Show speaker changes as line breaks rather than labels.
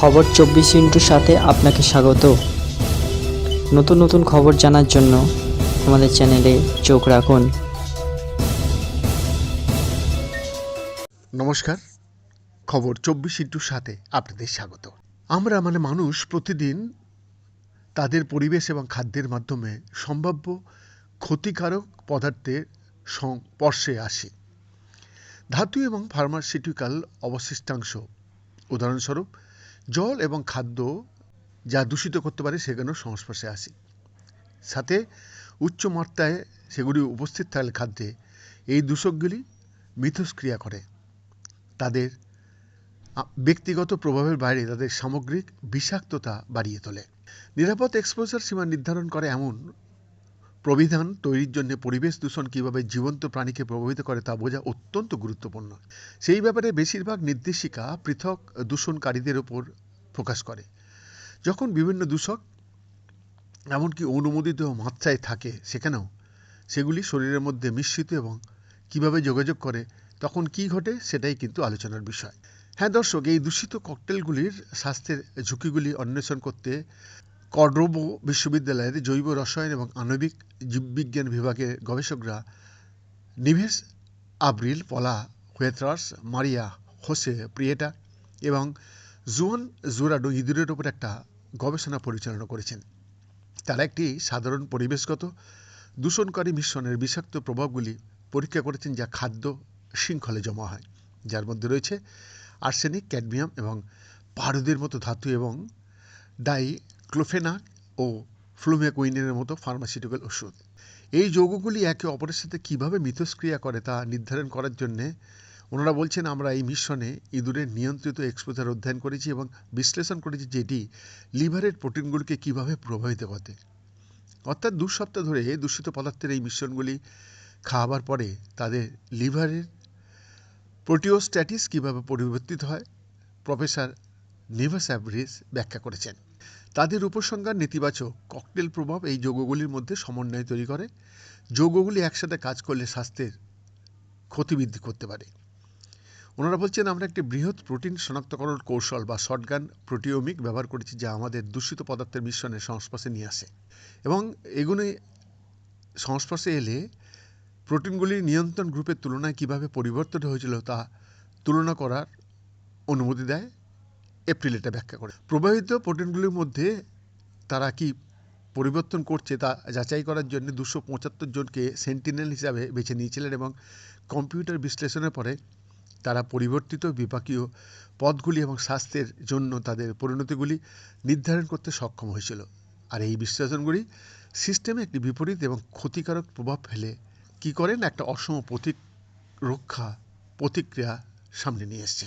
খবর চব্বিশ ইন্টুর সাথে আপনাকে স্বাগত। নতুন নতুন খবর জানার জন্য আমাদের চ্যানেলে চোখ রাখুন।
নমস্কার, খবর চব্বিশ ইন্টুর সাথে আপনাদের স্বাগত। আমরা মানে মানুষ প্রতিদিন তাদের পরিবেশ এবং খাদ্যের মাধ্যমে সম্ভাব্য ক্ষতিকারক পদার্থের সংস্পর্শে আসি। ধাতু এবং ফার্মাসিউটিক্যাল অবশিষ্টাংশ উদাহরণস্বরূপ জল এবং খাদ্য যা দূষিত করতে পারে সেখানেও সংস্পর্শে আসি? সাথে উচ্চ মাত্রায় সেগুলি উপস্থিত থাকলে খাদ্যে এই দূষকগুলি মিথস্ক্রিয়া করে। তাদের ব্যক্তিগত প্রভাবের বাইরে তাদের সামগ্রিক বিষাক্ততা বাড়িয়ে তোলে। নিরাপদ এক্সপোজার সীমা নির্ধারণ করে এমন প্রবিধান তৈরির জন্য পরিবেশ দূষণ কীভাবে জীবন্ত প্রাণীকে প্রভাবিত করে তা বোঝা অত্যন্ত গুরুত্বপূর্ণ। সেই ব্যাপারে বেশিরভাগ নির্দেশিকা পৃথক দূষণকারীদের ওপর ফোকাস করে। যখন বিভিন্ন দূষক, এমনকি অনুমোদিত মাত্রায় থাকে সেখানেও, সেগুলি শরীরের মধ্যে মিশ্রিত এবং কীভাবে যোগাযোগ করে, তখন কি ঘটে সেটাই কিন্তু আলোচনার বিষয়। হ্যাঁ দর্শক, এই দূষিত ককটেলগুলির স্বাস্থ্যের ঝুঁকিগুলি অন্বেষণ করতে কড্রোবো বিশ্ববিদ্যালয়ের জৈব রসায়ন এবং আণবিক জীববিজ্ঞান বিভাগের গবেষকরা নিভেস আব্রিল, পলা হুয়েত্রাস মারিয়া হোসে প্রিয়েটা এবং জুয়ান জুরাডো ইঁদুরের ওপর একটা গবেষণা পরিচালনা করেছেন। তারা একটি সাধারণ পরিবেশগত দূষণকারী মিশ্রণের বিষাক্ত প্রভাবগুলি পরীক্ষা করেছেন যা খাদ্য শৃঙ্খলে জমা হয়। যার মধ্যে রয়েছে আর্সেনিক, ক্যাডমিয়াম এবং পারদের মতো ধাতু এবং ডাইক্লোফেনাক ও ফ্লুমেকুইনের মতো ফার্মাসিউটিক্যাল ওষুধ। এই যৌগগুলি একে অপরের সাথে কীভাবে মিথস্ক্রিয়া করে তা নির্ধারণ করার জন্যে ওনারা বলছেন, আমরা এই মিশ্রণে ইঁদুরের নিয়ন্ত্রিত এক্সপোজার অধ্যয়ন করেছি এবং বিশ্লেষণ করেছি যেটি লিভারের প্রোটিনগুলিকে কীভাবে প্রভাবিত করে। অর্থাৎ দু সপ্তাহ ধরে দূষিত পদার্থের এই মিশ্রণগুলি খাওয়াবার পরে তাদের লিভারের প্রোটিওস্ট্যাটিস কীভাবে পরিবর্তিত হয়, প্রফেসর নিভাস অ্যাভরিস ব্যাখ্যা করেছেন। তাদের উপসংহার নেতিবাচক। ককটেল প্রভাব এই যৌগগুলির মধ্যে সমন্বয় তৈরি করে। যৌগগুলি একসাথে কাজ করলে স্বাস্থ্যের ক্ষতিবৃদ্ধি করতে পারে। ওনারা বলছেন, আমরা একটি বৃহৎ প্রোটিন শনাক্তকরণ কৌশল বা শর্টগান প্রোটিওমিক ব্যবহার করেছি যা আমাদের দূষিত পদার্থের মিশ্রণে সংস্পর্শে নিয়ে আসে। এবং এগুলি সংস্পর্শে এলে প্রোটিনগুলির নিয়ন্ত্রণ গ্রুপের তুলনায় কীভাবে পরিবর্তন হয়েছিল তা তুলনা করার অনুমতি দেয়। এপ্রিল এটা ব্যাখ্যা করে। প্রবাহিত প্রোটিনগুলির মধ্যে তারা কি পরিবর্তন করছে তা যাচাই করার জন্য দুশো পঁচাত্তর জনকে সেন্টিনেল হিসাবে বেছে নিয়েছিলেন এবং কম্পিউটার বিশ্লেষণের পরে তারা পরিবর্তিত বিপাকীয় পদগুলি এবং স্বাস্থ্যের জন্য তাদের পরিণতিগুলি নির্ধারণ করতে সক্ষম হয়েছিল। আর এই বিশ্লেষণগুলি সিস্টেমে একটি বিপরীত এবং ক্ষতিকারক প্রভাব ফেলে কি করেন? একটা অসম প্রতিক রক্ষা প্রতিক্রিয়া সামনে নিয়ে এসছে।